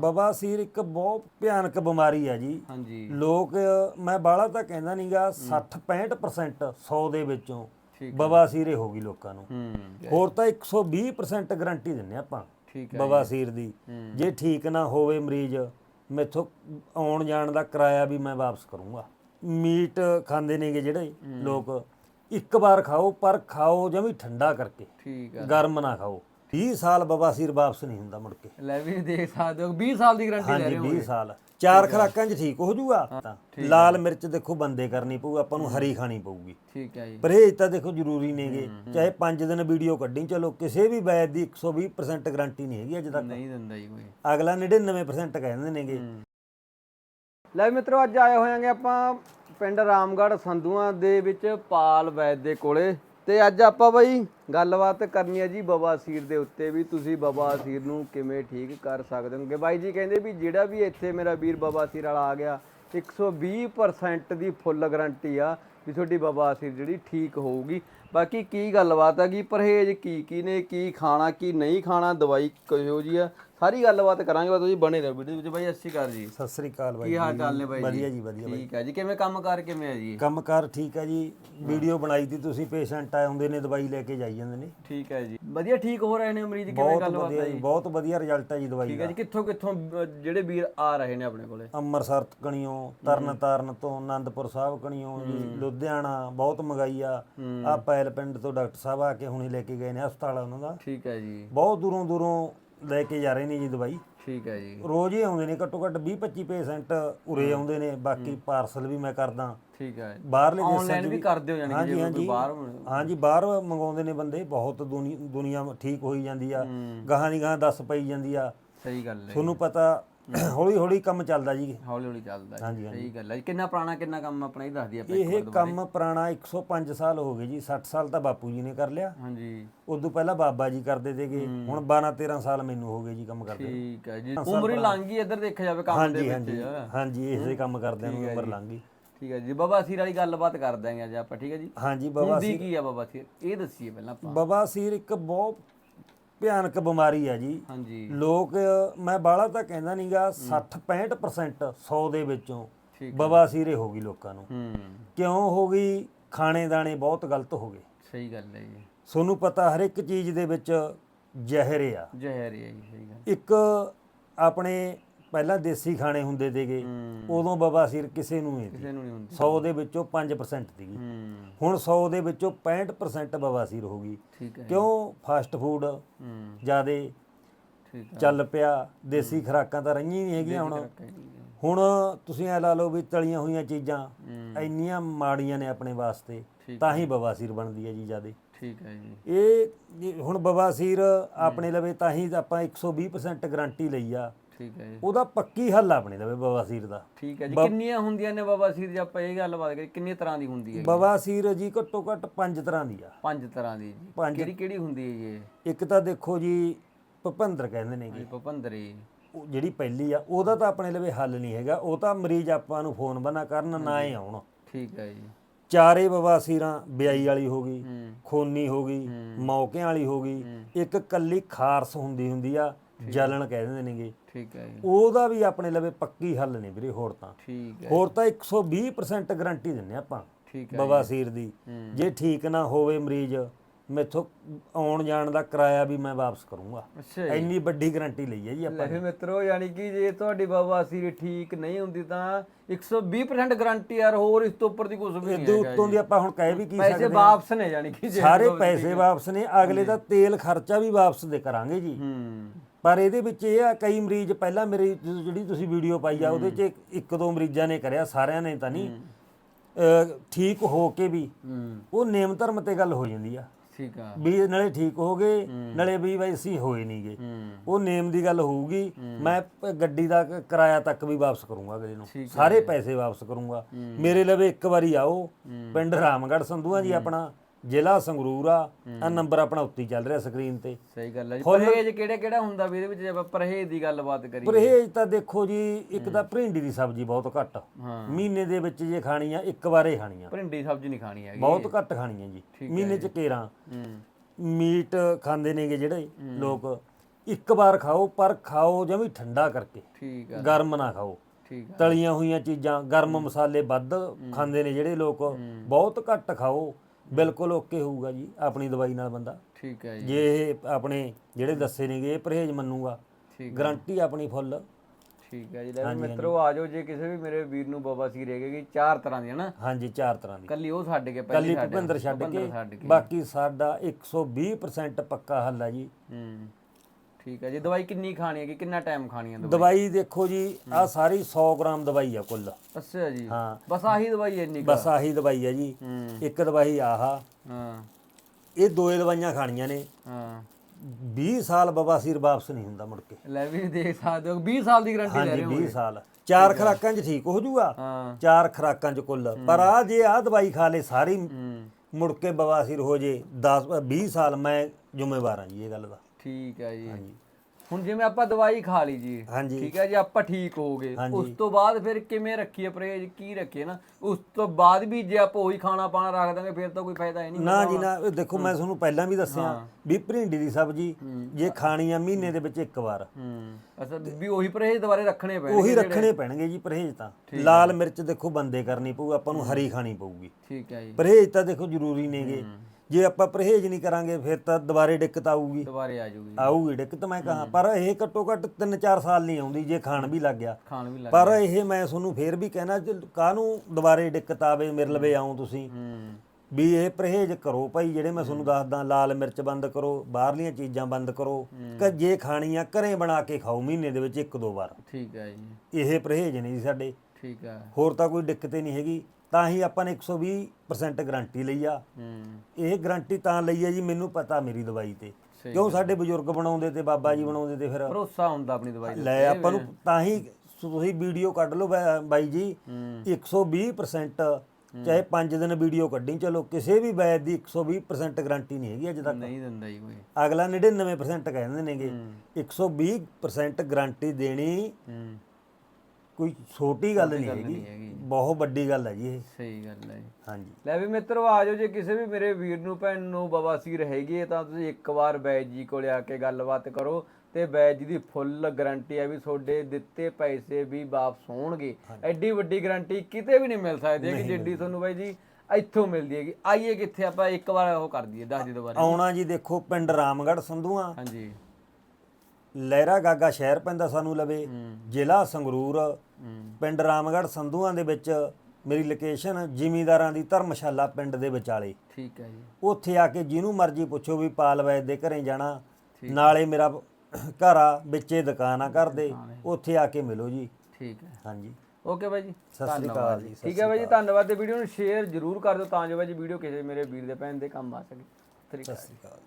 ਬਵਾਸੀਰ ਇੱਕ ਬਹੁਤ ਭਿਆਨਕ ਬਿਮਾਰੀ ਹੈ ਜੀ। ਹਾਂਜੀ। ਲੋਕ ਮੈਂ ਬਾਹਲਾ ਤਾਂ ਕਹਿੰਦਾ ਨਹੀਂਗਾ 60 65% 100 ਦੇ ਵਿੱਚੋਂ ਬਵਾਸੀਰ ਹੀ। ਗਈ ਲੋਕਾਂ ਨੂੰ। ਹੋਰ ਤਾਂ 120% ਗਾਰੰਟੀ ਦਿੰਨੇ ਆਪਾਂ ਬਵਾਸੀਰ ਦੀ। ਜੇ ਠੀਕ ਨਾ ਹੋਵੇ ਮਰੀਜ਼ ਮੈਥੋਂ ਆਉਣ ਜਾਣ ਦਾ ਕਿਰਾਇਆ ਵੀ ਮੈਂ ਵਾਪਸ ਕਰੂੰਗਾ। ਮੀਟ ਖਾਂਦੇ ਨੇਗੇ ਜਿਹੜੇ ਲੋਕ। ਇੱਕ ਵਾਰ ਖਾਓ ਪਰ ਖਾਓ ਜਮੀ ਠੰਡਾ ਕਰਕੇ। ਠੀਕ ਹੈ ਗਰਮ ਨਾ ਖਾਓ। 20 ਸਾਲ ਬਵਾਸੀਰ ਵਾਪਸ ਨਹੀਂ ਹੁੰਦਾ ਮੁੜ ਕੇ। ਲੈ ਵੀ ਦੇਖ ਸਕਦੇ ਹੋ 20 ਸਾਲ ਦੀ ਗਾਰੰਟੀ ਲੈ ਹਾਂਜੀ ਰਹੇ ਹੋ 20 ਸਾਲ। ਚਾਰ ਖਰਾਕਾਂ 'ਚ ਠੀਕ ਹੋ ਜਾਊਗਾ ਤਾਂ ਲਾਲ ਮਿਰਚ ਦੇਖੋ ਬੰਦੇ ਕਰਨੀ ਪਊ ਆਪਾਂ ਨੂੰ ਹਰੀ ਖਾਣੀ ਪਊਗੀ। ਠੀਕ ਹੈ ਜੀ। ਪਰਹੇਜ ਤਾਂ ਦੇਖੋ ਜ਼ਰੂਰੀ ਨੇਗੇ ਚਾਹੇ 5 ਦਿਨ ਵੀਡੀਓ ਕੱਢੀ ਚਲੋ ਕਿਸੇ ਵੀ ਵੈਦ ਦੀ 120% ਗਾਰੰਟੀ ਨਹੀਂ ਹੈਗੀ ਅਜੇ ਤੱਕ। ਨਹੀਂ ਦਿੰਦਾ ਜੀ ਕੋਈ। ਅਗਲਾ 99% ਕਹਿੰਦੇ ਨੇਗੇ। ਲੈ ਮਿੱਤਰੋ ਅੱਜ ਆਏ ਹੋਇਆਂਗੇ ਆਪਾਂ ਪਿੰਡ ਰਾਮਗੜ੍ਹ ਸੰਧੂਆਂ ਦੇ ਵਿੱਚ ਪਾਲ ਵੈਦ ਦੇ ਕੋਲੇ। ਤੇ ਅੱਜ ਆਪਾਂ ਬਾਈ ਗੱਲਬਾਤ ਕਰਨੀ ਹੈ ਜੀ ਬਵਾਸੀਰ ਦੇ ਉੱਤੇ ਵੀ ਤੁਸੀਂ ਬਵਾਸੀਰ ਨੂੰ ਕਿਵੇਂ ਠੀਕ ਕਰ ਸਕਦੇ ਹੋਗੇ। ਬਾਈ ਜੀ ਕਹਿੰਦੇ ਵੀ ਜਿਹੜਾ ਵੀ ਇੱਥੇ ਮੇਰਾ ਵੀਰ ਬਵਾਸੀਰ ਵਾਲਾ ਆ ਗਿਆ 120% ਦੀ ਫੁੱਲ ਗਾਰੰਟੀ ਆ ਵੀ ਤੁਹਾਡੀ ਬਵਾਸੀਰ ਜਿਹੜੀ ਠੀਕ ਹੋਊਗੀ। ਬਾਕੀ ਕੀ ਗੱਲਬਾਤ ਆ ਕੀ ਪਰਹੇਜ਼ ਕੀ ਕੀ ਨੇ ਕੀ ਖਾਣਾ, ਕੀ ਨਹੀਂ ਖਾਣਾ, ਦਵਾਈ ਕਿਹੋ ਜੀ ਆ ਸਾਰੀ ਗੱਲਬਾਤ ਕਰਾਂਗੇ ਬਾ ਤੁਸੀਂ ਬਣੇ ਰਹੋ ਵੀਡੀਓ ਵਿੱਚ ਬਾਈ ਅੱਛੀ ਕਰ ਜੀ। ਸਤਿ ਸ੍ਰੀ ਅਕਾਲ ਬਾਈ ਕੀ ਹਾਲ ਚਾਲ ਨੇ ਬਾਈ ਜੀ? ਵਧੀਆ ਜੀ ਵਧੀਆ ਠੀਕ ਹੈ ਜੀ ਕਿਵੇਂ ਕੰਮ ਕਰ ਕਿਵੇਂ ਹੈ ਜੀ? ਕੰਮਕਾਰ ਠੀਕ ਹੈ ਜੀ। ਵੀਡੀਓ ਬਣਾਈ ਤੀ ਤੁਸੀਂ ਪੇਸ਼ੈਂਟ ਆਏ ਹੁੰਦੇ ਨੇ ਦਵਾਈ ਲੈ ਕੇ ਜਾਈ ਜਾਂਦੇ ਨੇ। ਠੀਕ ਹੈ ਜੀ। ਵਧੀਆ ਠੀਕ ਹੋ ਰਹੇ ਨੇ ਮਰੀਜ਼? ਕਿਵੇਂ ਗੱਲਬਾਤ ਹੈ ਜੀ ਬਹੁਤ ਵਧੀਆ ਰਿਜ਼ਲਟ ਹੈ ਜੀ ਦਵਾਈ ਠੀਕ ਦਾ। ਹੈ ਜੀ ਕਿੱਥੋਂ ਕਿੱਥੋਂ ਜਿਹੜੇ ਵੀਰ ਆ ਰਹੇ ਨੇ ਆਪਣੇ ਕੋਲੇ? ਅੰਮ੍ਰਿਤਸਰ ਕਣੀਓ ਤਰਨ ਤਾਰਨ ਤੋਂ ਆਨੰਦਪੁਰ ਸਾਹਿਬ ਕਣੀਓ ਲੁਧਿਆਣਾ ਬਹੁਤ ਮੰਗਾਈ ਆ। ਆ ਪੈਲ ਪਿੰਡ ਤੋਂ ਡਾਕਟਰ ਸਾਹਿਬ ਆ ਕੇ ਹੁਣੇ ਲੈ ਕੇ ਗਏ ਨੇ ਹਸਪਤਾਲ ਉਹਨਾਂ ਦਾ। ਠੀਕ ਹੈ ਜੀ। ਬਹੁਤ ਦੂਰੋਂ ਦੂਰੋਂ ਲੈ ਕੇ ਜਾ ਰਹੇ ਨੇ ਜੀ ਦਵਾਈ ਠੀਕ ਹੈ ਜੀ। ਰੋਜ਼ ਹੀ ਆਉਂਦੇ ਨੇ ਘੱਟੋ ਘੱਟ 20 25 ਪੇਸ਼ੈਂਟ ਉਰੇ ਆਉਂਦੇ ਨੇ ਬਾਕੀ ਪਾਰਸਲ ਵੀ ਮੈਂ ਕਰਦਾ। ਠੀਕ ਹੈ। ਬਾਹਰਲੇ ਦੇਸ਼ਾਂ ਆਨਲਾਈਨ 'ਚ ਵੀ ਕਰਦੇ ਹੋ ਯਾਨੀ ਕਿ ਜੇ ਕੋਈ ਬਾਹਰ ਹਾਂਜੀ ਬਾਹਰ ਮੰਗਾਉਂਦੇ ਨੇ ਬੰਦੇ ਬਹੁਤ ਦੁਨੀ- ਦੁਨੀਆ ਠੀਕ ਹੋਈ ਜਾਂਦੀ ਆ। ਗਾਹਾਂ ਦੀ ਗਾਹਾਂ ਦੱਸ ਪਈ ਜਾਂਦੀ ਆ। ਸਹੀ ਗੱਲ ਹੈ। ਤੁਹਾਨੂੰ ਪਤਾ ਹੌਲੀ ਹੌਲੀ ਕੰਮ ਚੱਲਦਾ ਜੀ ਹੌਲੀ ਹੌਲੀ ਚੱਲਦਾ ਹਾਂਜੀ, ਸਹੀ ਗੱਲ ਹੈ ਕਿੰਨਾ ਪੁਰਾਣਾ ਕਿੰਨਾ ਕੰਮ ਆਪਣਾ ਹੀ ਦੱਸ ਦਈਏ ਆਪਾਂ ਇਹ ਕੰਮ ਪੁਰਾਣਾ 105 ਸਾਲ ਹੋ ਗਏ ਜੀ। 60 ਸਾਲ ਤਾਂ ਬਾਪੂ ਜੀ ਨੇ ਕਰ ਲਿਆ। ਹਾਂਜੀ। ਉਦੋਂ ਪਹਿਲਾਂ ਬਾਬਾ ਜੀ ਕਰਦੇ ਤੇਗੇ ਹੁਣ 12 13 ਸਾਲ ਮੈਨੂੰ ਹੋ ਗਏ ਜੀ ਕੰਮ ਕਰਦੇ ਠੀਕ ਹੈ ਜੀ। ਉਮਰ ਹੀ ਲੰਘ ਗਈ ਇੱਧਰ ਦੇਖਿਆ ਜਾਵੇ ਕੰਮ ਦੇ ਹਾਂਜੀ। ਵਿੱਚ। ਹਾਂਜੀ ਹਾਂਜੀ ਇਸੇ ਕੰਮ ਕਰਦਿਆਂ ਨੂੰ ਉਮਰ ਲੰਘ ਗਈ। ਠੀਕ ਹੈ ਜੀ। ਬਾਬਾ ਸੀਰ ਵਾਲੀ ਗੱਲਬਾਤ ਕਰ ਦਾਂਗੇ ਅੱਜ ਆਪਾਂ ਠੀਕ ਹੈ ਜੀ। ਹਾਂਜੀ ਬਾਬਾ ਹੁੰਦੀ ਕੀ ਆ ਬਾਬਾ ਸੀਰ ਇਹ ਦੱਸੀਏ ਪਹਿਲਾਂ ਆਪਾਂ। ਬਵਾਸੀਰ ਇੱਕ ਬਹੁਤ ਭਿਆਨਕ ਬਿਮਾਰੀ ਹੈ ਜੀ। ਹਾਂਜੀ। ਲੋਕ ਮੈਂ ਬਾਹਲਾ ਤਾਂ ਕਹਿੰਦਾ ਨਹੀਂਗਾ 60 65% 100 ਦੇ ਵਿੱਚੋਂ ਬਵਾਸੀਰ ਹੀ ਗਈ ਲੋਕਾਂ ਨੂੰ। ਕਿਉਂ ਹੋ ਗਈ? ਖਾਣੇ ਦਾਣੇ ਬਹੁਤ ਗਲਤ ਹੋ ਗਏ। ਸਹੀ ਗੱਲ ਹੈ ਜੀ। ਤੁਹਾਨੂੰ ਪਤਾ ਹਰ ਇੱਕ ਚੀਜ਼ ਦੇ ਵਿੱਚ ਜ਼ਹਿਰ ਆ। ਜ਼ਹਿਰ ਹੈ ਜੀ ਸਹੀ ਗੱਲ। ਇੱਕ ਆਪਣੇ ਪਹਿਲਾਂ ਦੇਸੀ ਖਾਣੇ ਹੁੰਦੇ ਤੇਗੇ ਉਦੋਂ ਬਵਾਸੀਰ ਕਿਸੇ ਨੂੰ ਨਹੀਂ ਸੀ ਕਿਸੇ ਨੂੰ ਨਹੀਂ ਹੁੰਦੀ। 100 ਦੇ ਵਿੱਚੋਂ 5% ਸੀਗੀ। ਹੁਣ 100 ਦੇ ਵਿੱਚੋਂ 65% ਬਵਾਸੀਰ ਹੋ ਗਈ। ਕਿਉਂ? ਫਾਸਟ ਫੂਡ ਜਿਆਦੇ ਚੱਲ ਪਿਆ। ਦੇਸੀ ਖੁਰਾਕਾਂ ਤਾਂ ਰਹੀਆਂ ਨਹੀਂ ਹੈਗੀਆਂ ਹੁਣ। ਹੁਣ ਤੁਸੀਂ ਐ ਲਾ ਲਓ ਵੀ ਤਲੀਆਂ ਹੋਈਆਂ ਚੀਜ਼ਾਂ ਇੰਨੀਆਂ ਮਾੜੀਆਂ ਨੇ ਆਪਣੇ ਵਾਸਤੇ ਤਾਂ ਹੀ ਬਵਾਸੀਰ ਬਣਦੀ ਹੈ ਜੀ ਜਿਆਦੇ। ਠੀਕ ਹੈ ਜੀ। ਇਹ ਇਹ ਹੁਣ ਬਵਾਸੀਰ ਆਪਣੇ ਲਵੇ ਤਾਂ ਹੀ ਆਪਾਂ 120% ਗਾਰੰਟੀ ਲਈ ਆ। ਠੀਕ ਹੈ ਜੀ। ਉਹਦਾ ਪੱਕੀ ਹੱਲ ਆਪਣੇ ਲਵੇ ਬਵਾਸੀਰ ਦਾ। ਠੀਕ ਹੈ ਜੀ। ਕਿੰਨੀਆਂ ਹੁੰਦੀਆਂ ਨੇ ਬਾਬਾ ਸੀਰ ਜੇ? ਆਪਾਂ ਇਹ ਗੱਲਬਾਤ ਕਰੀਏ ਕਿੰਨੀ ਤਰ੍ਹਾਂ ਦੀ ਹੁੰਦੀ ਹੈ ਬਵਾਸੀਰ ਜੀ ਘੱਟੋ ਘੱਟ ਪੰਜ ਤਰ੍ਹਾਂ ਦੀ ਆ। ਪੰਜ ਤਰ੍ਹਾਂ ਦੀ ਜੀ। ਕਿਹੜੀ ਕਿਹੜੀ ਹੁੰਦੀ ਹੈ ਜੀ ਇੱਕ ਤਾਂ ਦੇਖੋ ਜੀ ਭਪੰਦਰ ਕਹਿੰਦੇ ਨੇਗੇ ਜੀ। ਭਪੰਦਰੀ ਉਹ ਜਿਹੜੀ ਪਹਿਲੀ ਆ ਉਹਦਾ ਤਾਂ ਆਪਣੇ ਲਵੇ ਹੱਲ ਨਹੀਂ ਹੈਗਾ। ਉਹ ਤਾਂ ਮਰੀਜ਼ ਆਪਾਂ ਨੂੰ ਫੋਨ ਬਣਾ ਕਰਨ ਨਾ ਹੀ ਆਉਣ। ਠੀਕ ਹੈ ਜੀ। ਚਾਰੇ ਬਵਾਸੀਰਾਂ ਬਿਆਈ ਵਾਲੀ ਹੋ ਗਈ ਖੋਨੀ ਹੋ ਗਈ ਮੌਕਿਆਂ ਵਾਲੀ ਹੋ ਗਈ। ਇੱਕ ਕੱਲੀ ਖਾਰਸ ਹੁੰਦੀ ਹੁੰਦੀ ਆ। ਜਲਣ ਕਹਿ ਦਿੰਦੇ ਨੇਗੇ। ਠੀਕ ਹੈ ਜੀ। ਉਹਦਾ ਵੀ ਆਪਣੇ ਲਵੇ ਪੱਕੀ ਹੱਲ ਨਹੀਂ ਵੀਰੇ ਹੋਰ ਤਾਂ। ਠੀਕ ਹੈ। ਹੋਰ ਤਾਂ 120% ਗਾਰੰਟੀ ਦਿੰਨੇ ਆਪਾਂ। ਠੀਕ ਹੈ ਬਵਾਸੀਰ ਦੀ। ਹੂੰ। ਜੇ ਠੀਕ ਨਾ ਹੋਵੇ ਮਰੀਜ਼ ਮੈਥੋਂ ਆਉਣ ਜਾਣ ਦਾ ਕਿਰਾਇਆ ਵੀ ਮੈਂ ਵਾਪਸ ਕਰੂੰਗਾ। ਜੀ। ਇੰਨੀ ਵੱਡੀ ਗਾਰੰਟੀ ਲਈ ਹੈ ਜੀ ਆਪਾਂ ਲੈ ਮਿੱਤਰੋ ਯਾਨੀ ਕਿ ਜੇ ਤੁਹਾਡੀ ਬਾਬਾ ਸੀਰ ਠੀਕ ਨਹੀਂ ਹੁੰਦੀ ਤਾਂ 120% ਗਾਰੰਟੀ ਯਾਰ ਹੋਰ ਇਸ ਤੋਂ ਉੱਪਰ ਦੀ ਕੁਝ ਵੀ ਨਹੀਂ ਇਹਦੇ ਉੱਤੋਂ ਦੀ ਆਪਾਂ ਹੁਣ ਕਹਿ ਵੀ ਕੀ ਪੈਸੇ ਸਕਦੇ ਹਾਂ। ਵਾਪਸ ਨੇ ਯਾਨੀ ਕਿ ਜੇ ਸਾਰੇ ਪੈਸੇ ਵਾਪਸ ਨੇ ਅਗਲੇ ਦਾ ਤੇਲ ਖਰਚਾ ਵੀ ਵਾਪਸ ਦੇ ਕਰਾਂਗੇ ਜੀ। ਹੂੰ। ਪਰ ਇਹਦੇ ਵਿੱਚ ਇਹ ਆ ਕਈ ਮਰੀਜ਼ ਪਹਿਲਾਂ ਮੇਰੀ ਜਿਹੜੀ ਤੁਸੀਂ ਵੀਡੀਓ ਪਾਈ ਆ ਉਹਦੇ 'ਚ ਇੱਕ- ਦੋ ਮਰੀਜ਼ਾਂ ਨੇ ਕਰਿਆ ਸਾਰਿਆਂ ਨੇ ਤਾਂ ਨਹੀਂ। ਠੀਕ ਹੋ ਕੇ ਵੀ ਉਹ ਨੇਮ ਧਰਮ ਤੇ ਗੱਲ ਹੋ ਜਾਂਦੀ ਆ। ਠੀਕ ਆ। ਵੀ ਨਾਲੇ ਠੀਕ ਹੋ ਗਏ ਨਾਲੇ ਵੀ ਬਈ ਅਸੀਂ ਹੋਏ ਨਹੀਂਗੇ ਉਹ ਨੇਮ ਦੀ ਗੱਲ ਹੋਊਗੀ ਮੈਂ ਗੱਡੀ ਦਾ ਕਿਰਾਇਆ ਤੱਕ ਵੀ ਵਾਪਸ ਕਰੂੰਗਾ ਅਗਲੇ ਨੂੰ। ਸਾਰੇ ਪੈਸੇ ਵਾਪਸ ਕਰੂੰਗਾ। ਮੇਰੇ ਲਵੇ ਇੱਕ ਵਾਰੀ ਆਓ ਪਿੰਡ ਰਾਮਗੜ੍ਹ ਸੰਧੂਆ ਜੀ ਆਪਣਾ। ਜ਼ਿਲ੍ਹਾ ਸੰਗਰੂਰ ਆ ਆ ਨੰਬਰ ਆਪਣਾ ਉੱਤੇ ਹੀ ਚੱਲ ਰਿਹਾ ਸਕਰੀਨ ਤੇ। ਸਹੀ ਗੱਲ ਹੈ ਜੀ ਪਰਹੇਜ ਕਿਹੜਾ ਕਿਹੜਾ ਹੁੰਦਾ ਵੀ ਇਹਦੇ ਵਿੱਚ ਜੇ ਆਪਾਂ ਪਰਹੇਜ ਦੀ ਗੱਲਬਾਤ ਕਰੀਏ। ਪਰਹੇਜ ਤਾਂ ਦੇਖੋ ਜੀ ਇੱਕ ਤਾਂ ਭਿੰਡੀ ਦੀ ਸਬਜ਼ੀ ਬਹੁਤ ਘੱਟ। ਹਾਂ। ਮਹੀਨੇ ਦੇ ਵਿੱਚ ਜੇ ਖਾਣੀ ਆ ਇੱਕ ਵਾਰੇ ਖਾਣੀ ਆ ਭਿੰਡੀ ਸਬਜ਼ੀ ਨਹੀਂ ਖਾਣੀ ਹੈਗੀ। ਬਹੁਤ ਘੱਟ ਖਾਣੀ ਆ ਜੀ ਮਹੀਨੇ ਚ ਕੇਰਾਂ। ਹੂੰ। ਮੀਟ ਖਾਂਦੇ ਨੇਗੇ ਜਿਹੜੇ ਲੋਕ ਇੱਕ ਵਾਰ ਖਾਓ ਪਰ ਖਾਓ ਜਿਵੇਂ ਠੰਡਾ ਕਰਕੇ। ਠੀਕ ਆ। ਗਰਮ ਨਾ ਖਾਓ। ਠੀਕ ਆ। ਤਲੀਆਂ ਹੋਈਆਂ ਚੀਜ਼ਾਂ ਗਰਮ ਮਸਾਲੇ ਵੱਧ ਖਾਂਦੇ ਨੇ ਜਿਹੜੇ ਲੋਕ। ਬਹੁਤ ਘੱਟ ਖਾਓ। ਬਿਲਕੁਲ ਓਕੇ ਹੋਊਗਾ ਜੀ ਆਪਣੀ ਦਵਾਈ ਨਾਲ ਬੰਦਾ। ਠੀਕ ਹੈ ਜੀ। ਜੇ ਇਹ ਆਪਣੇ ਜਿਹੜੇ ਦੱਸੇ ਨੇਗੇ ਇਹ ਪਰਹੇਜ਼ ਮੰਨੂਗਾ। ਠੀਕ ਗਰੰਟੀ ਆਪਣੀ ਫੁੱਲ। ਠੀਕ ਹੈ ਜੀ ਲੈ ਵੀ ਮਿੱਤਰੋ ਆ ਜਾਓ ਜੇ ਕਿਸੇ ਵੀ ਮੇਰੇ ਵੀਰ ਨੂੰ ਬਵਾਸੀਰ ਹੈਗੀ ਚਾਰ ਤਰ੍ਹਾਂ ਦੀ ਹੈ ਨਾ। ਹਾਂਜੀ ਚਾਰ ਤਰ੍ਹਾਂ ਦੀ। ਕੱਲੀ ਉਹ ਛੱਡ ਕੇ ਪਹਿਲੀ ਕੱਲੀ ਛੱਡ ਭੁਪਿੰਦਰ ਛੱਡ ਭੁਪਿੰਦਰ ਕੇ ਛੱਡ ਕੇ। ਬਾਕੀ ਸਾਡਾ 120% ਪੱਕਾ ਹੱਲ ਹੈ ਜੀ। ਹੂੰ। ਠੀਕ ਹੈ ਜੀ। ਦਵਾਈ ਕਿੰਨੀ ਖਾਣੀ ਹੈ ਕਿੰਨਾ ਟਾਈਮ ਖਾਣੀ ਹੈ ਦਵਾਈ? ਦਵਾਈ ਦੇਖੋ ਜੀ ਆ ਸਾਰੀ 100 ਗ੍ਰਾਮ ਦਵਾਈ ਆ ਕੁੱਲ। ਅੱਛਾ ਜੀ। ਹਾਂ। ਬਸ ਆਹੀ ਦਵਾਈ ਇੰਨੀ ਕੁ? ਬਸ ਆਹੀ ਦਵਾਈ ਹੈ ਜੀ। ਹੂੰ। ਇੱਕ ਦਵਾਈ ਆਹ। ਹਾਂ। ਇਹ ਦੋਏ ਦਵਾਈਆਂ ਖਾਣੀਆਂ ਨੇ। ਹਾਂ। 20 ਸਾਲ ਬਵਾਸੀਰ ਵਾਪਸ ਨਹੀਂ ਹੁੰਦਾ ਮੁੜ ਕੇ। ਲੈ ਵੀ ਦੇਖ ਸਕਦੇ ਹੋ। 20 ਸਾਲ ਦੀ ਗਾਰੰਟੀ ਲੈ ਹਾਂਜੀ ਰਹੇ ਹੋ 20 ਸਾਲ। ਚਾਰ ਖਰਾਕਾਂ 'ਚ ਠੀਕ ਹੋ ਜਾਊਗਾ ਹਾਂ। ਚਾਰ ਖਰਾਕਾਂ 'ਚ ਕੁੱਲ। ਪਰ ਆ ਜੇ ਆ ਦਵਾਈ ਖਾ ਲੇ ਸਾਰੀ ਹੂੰ। ਮੁੜ ਕੇ ਬਵਾਸੀਰ ਹੋ ਜੇ 10 20 ਸਾਲ ਮੈਂ ਜ਼ਿੰਮੇਵਾਰ ਹਾਂ ਜੀ ਇਹ ਗੱਲ ਦਾ। ਠੀਕ ਹੈ ਜੀ। ਹੁਣ ਜਿਵੇਂ ਆਪਾਂ ਦਵਾਈ ਖਾ ਲਈ ਜੀ ਹਾਂਜੀ। ਠੀਕ ਹੈ ਜੀ ਆਪਾਂ ਠੀਕ ਹੋ ਗਏ। ਹਾਂਜੀ। ਉਸ ਤੋਂ ਬਾਅਦ ਫਿਰ ਕਿਵੇਂ ਰੱਖੀਏ ਪਰਹੇਜ਼ ਕੀ ਰੱਖੀਏ ਨਾ? ਉਸ ਤੋਂ ਬਾਅਦ ਵੀ ਜੇ ਆਪਾਂ ਉਹੀ ਖਾਣਾ ਪਾਣਾ ਰੱਖ ਦਾਂਗੇ ਫਿਰ ਤਾਂ ਕੋਈ ਫਾਇਦਾ ਹੈ ਨਹੀਂ ਨਾ ਜੀ ਨਾ। ਇਹ ਦੇਖੋ ਮੈਂ ਤੁਹਾਨੂੰ ਪਹਿਲਾਂ ਵੀ ਦੱਸਿਆ ਵੀ ਭਿੰਡੀ ਦੀ ਸਬਜ਼ੀ ਜੇ ਖਾਣੀ ਆ ਮਹੀਨੇ ਦੇ ਵਿੱਚ ਇੱਕ ਵਾਰ। ਹੂੰ। ਅੱਛਾ ਵੀ ਉਹੀ ਪਰਹੇਜ਼ ਦੁਬਾਰੇ ਰੱਖਣੇ ਪੈਣਗੇ ਉਹੀ ਰੱਖਣੇ ਪੈਣਗੇ ਜੀ ਪਰਹੇਜ਼ ਤਾਂ। ਲਾਲ ਮਿਰਚ ਦੇਖੋ ਬੰਦੇ ਕਰਨੀ ਪਊ ਆਪਾਂ ਨੂੰ ਹਰੀ ਖਾਣੀ ਪਊਗੀ। ਠੀਕ ਹੈ ਜੀ। ਪਰਹੇਜ਼ ਤਾਂ ਦੇਖੋ ਜ਼ਰੂਰੀ ਨੇਗੇ। ਜੇ ਆਪਾਂ ਪਰਹੇਜ਼ ਨਹੀਂ ਕਰਾਂਗੇ ਫਿਰ ਤਾਂ ਦੁਬਾਰੇ ਦਿੱਕਤ ਆਊਗੀ। ਦੁਬਾਰੇ ਆ ਜਾਊਗੀ ਆਊਗੀ ਦਿੱਕਤ ਮੈਂ ਕਹਾਂ ਪਰ ਇਹ ਘੱਟੋ ਘੱਟ 3-4 ਸਾਲ ਨਹੀਂ ਆਉਂਦੀ ਜੇ ਖਾਣ ਵੀ ਲੱਗ ਗਿਆ। ਖਾਣ ਵੀ ਲੱਗ ਪਰ ਇਹ ਮੈਂ ਤੁਹਾਨੂੰ ਫੇਰ ਵੀ ਕਹਿਣਾ ਕਾਹਨੂੰ ਦੁਬਾਰੇ ਦਿੱਕਤ ਆਵੇ ਮੇਰੇ ਲਵੇ ਆਉਂ ਤੁਸੀਂ। ਹੂੰ। ਵੀ ਇਹ ਪਰਹੇਜ਼ ਕਰੋ ਭਾਈ ਜਿਹੜੇ ਮੈਂ ਤੁਹਾਨੂੰ ਦੱਸਦਾ ਲਾਲ ਮਿਰਚ ਬੰਦ ਕਰੋ ਬਾਹਰਲੀਆਂ ਚੀਜ਼ਾਂ ਬੰਦ ਕਰੋ ਕਿ ਜੇ ਖਾਣੀ ਆ ਘਰੇ ਬਣਾ ਕੇ ਖਾਓ ਮਹੀਨੇ ਦੇ ਵਿੱਚ ਇੱਕ ਦੋ ਵਾਰ। ਠੀਕ ਹੈ ਜੀ। ਇਹ ਪਰਹੇਜ਼ ਨੇ ਜੀ ਸਾਡੇ। ਠੀਕ ਹੈ। ਹੋਰ ਤਾਂ ਕੋਈ ਦਿੱਕਤ ਹੀ ਨਹੀਂ ਹੈਗੀ। ਤਾਂ ਹੀ ਆਪਾਂ ਨੇ 120% ਗਾਰੰਟੀ ਲਈ ਆ। ਹੂੰ ਇਹ ਗਾਰੰਟੀ ਤਾਂ ਲਈ ਹੈ ਜੀ ਮੈਨੂੰ ਪਤਾ ਮੇਰੀ ਦਵਾਈ ਤੇ। ਕਿਉਂ ਸਾਡੇ ਬਜ਼ੁਰਗ ਬਣਾਉਂਦੇ ਤੇ ਬਾਬਾ ਜੀ ਬਣਾਉਂਦੇ ਤੇ ਫਿਰ? ਭਰੋਸਾ ਹੁੰਦਾ ਆਪਣੀ ਦਵਾਈ ਤੇ ਲੈ ਆਪਾਂ ਨੂੰ ਤਾਂ ਹੀ ਤੁਸੀਂ ਵੀਡੀਓ ਕੱਢ ਲਓ ਬਾਈ ਜੀ। ਹੂੰ। 120% ਚਾਹੇ 5 ਦਿਨ ਵੀਡੀਓ ਕੱਢੀ ਚਲੋ ਕਿਸੇ ਵੀ ਵੈਦ ਦੀ 120% ਗਾਰੰਟੀ ਨਹੀਂ ਹੈਗੀ ਅਜੇ ਤੱਕ। ਨਹੀਂ ਦਿੰਦਾ ਜੀ ਕੋਈ। ਅਗਲਾ 99% ਕਹਿੰਦੇ ਨੇਗੇ। 120% ਗਾਰੰਟੀ ਦੇਣੀ। ਕੋਈ ਛੋਟੀ ਗੱਲ ਨਹੀਂ ਹੈਗੀ। ਬਹੁਤ ਵੱਡੀ ਗੱਲ ਹੈ ਜੀ ਇਹ। ਸਹੀ ਗੱਲ ਹੈ ਜੀ। ਹਾਂਜੀ। ਲੈ ਵੀ ਮਿੱਤਰੋ ਆ ਜਾਓ ਜੇ ਕਿਸੇ ਵੀ ਮੇਰੇ ਵੀਰ ਨੂੰ ਭੈਣ ਨੂੰ ਬਵਾਸੀਰ ਹੈਗੀ ਤਾਂ ਤੁਸੀਂ ਇੱਕ ਵਾਰ ਬੈਜ ਜੀ ਕੋਲੇ ਆ ਕੇ ਗੱਲਬਾਤ ਕਰੋ ਤੇ ਬੈਜ ਦੀ ਫੁੱਲ ਗਾਰੰਟੀ ਹੈ ਵੀ ਤੁਹਾਡੇ ਦਿੱਤੇ ਪੈਸੇ ਵੀ ਵਾਪਸ ਹੋਣਗੇ। ਐਡੀ ਵੱਡੀ ਗਾਰੰਟੀ ਕਿਤੇ ਵੀ ਨਹੀਂ ਮਿਲ ਸਕਦੀ ਕਿ ਜਿੱਡੀ ਤੁਹਾਨੂੰ ਬਾਈ ਜੀ ਇੱਥੋਂ ਮਿਲਦੀ ਹੈਗੀ। ਆਈਏ ਕਿੱਥੇ ਆਪਾਂ ਇੱਕ ਵਾਰ ਉਹ ਕਰ ਦਈਏ ਦੱਸ ਦੀ ਦੁਬਾਰਾ। ਆਉਣਾ ਜੀ ਦੇਖੋ ਪਿੰਡ ਰਾਮਗੜ੍ਹ ਸੰਧੂਆਂ। ਹਾਂਜੀ। ਲਹਿਰਾ ਗਾਗਾ ਸ਼ਹਿਰ ਪੈਂਦਾ ਸਾਨੂੰ ਲਵੇ ਜ਼ਿਲ੍ਹਾ ਸੰਗਰੂਰ ਪਿੰਡ ਰਾਮਗੜ੍ਹ ਸੰਧੂਆਂ ਦੇ ਵਿੱਚ ਮੇਰੀ ਲੋਕੇਸ਼ਨ ਜ਼ਿਮੀਂਦਾਰਾਂ ਦੀ ਧਰਮਸ਼ਾਲਾ ਪਿੰਡ ਦੇ ਵਿਚਾਲੇ। ਠੀਕ ਹੈ ਜੀ। ਉੱਥੇ ਆ ਕੇ ਜਿਹਨੂੰ ਮਰਜ਼ੀ ਪੁੱਛੋ ਵੀ ਪਾਲ ਵੈਦ ਦੇ ਘਰੇ ਜਾਣਾ ਨਾਲੇ ਮੇਰਾ ਘਰ ਆ ਵਿੱਚੇ ਦੁਕਾਨ ਆ ਘਰ ਦੇ ਉੱਥੇ ਆ ਕੇ ਮਿਲੋ ਜੀ। ਠੀਕ ਹੈ। ਹਾਂਜੀ। ਓਕੇ ਬਾਈ ਜੀ। ਸਤਿ ਸ੍ਰੀ ਅਕਾਲ ਜੀ। ਠੀਕ ਹੈ ਬਾਈ ਜੀ ਧੰਨਵਾਦ। ਤੇ ਵੀਡੀਓ ਨੂੰ ਸ਼ੇਅਰ ਜ਼ਰੂਰ ਕਰ ਦਿਓ ਤਾਂ ਜੋ ਬਾਈ ਜੀ ਵੀਡੀਓ ਕਿਸੇ ਮੇਰੇ ਵੀਰ ਦੇ ਭੈਣ ਦੇ ਕੰਮ ਆ ਸਕੇ। ਸਤਿ ਸ੍ਰੀ ਅਕਾਲ।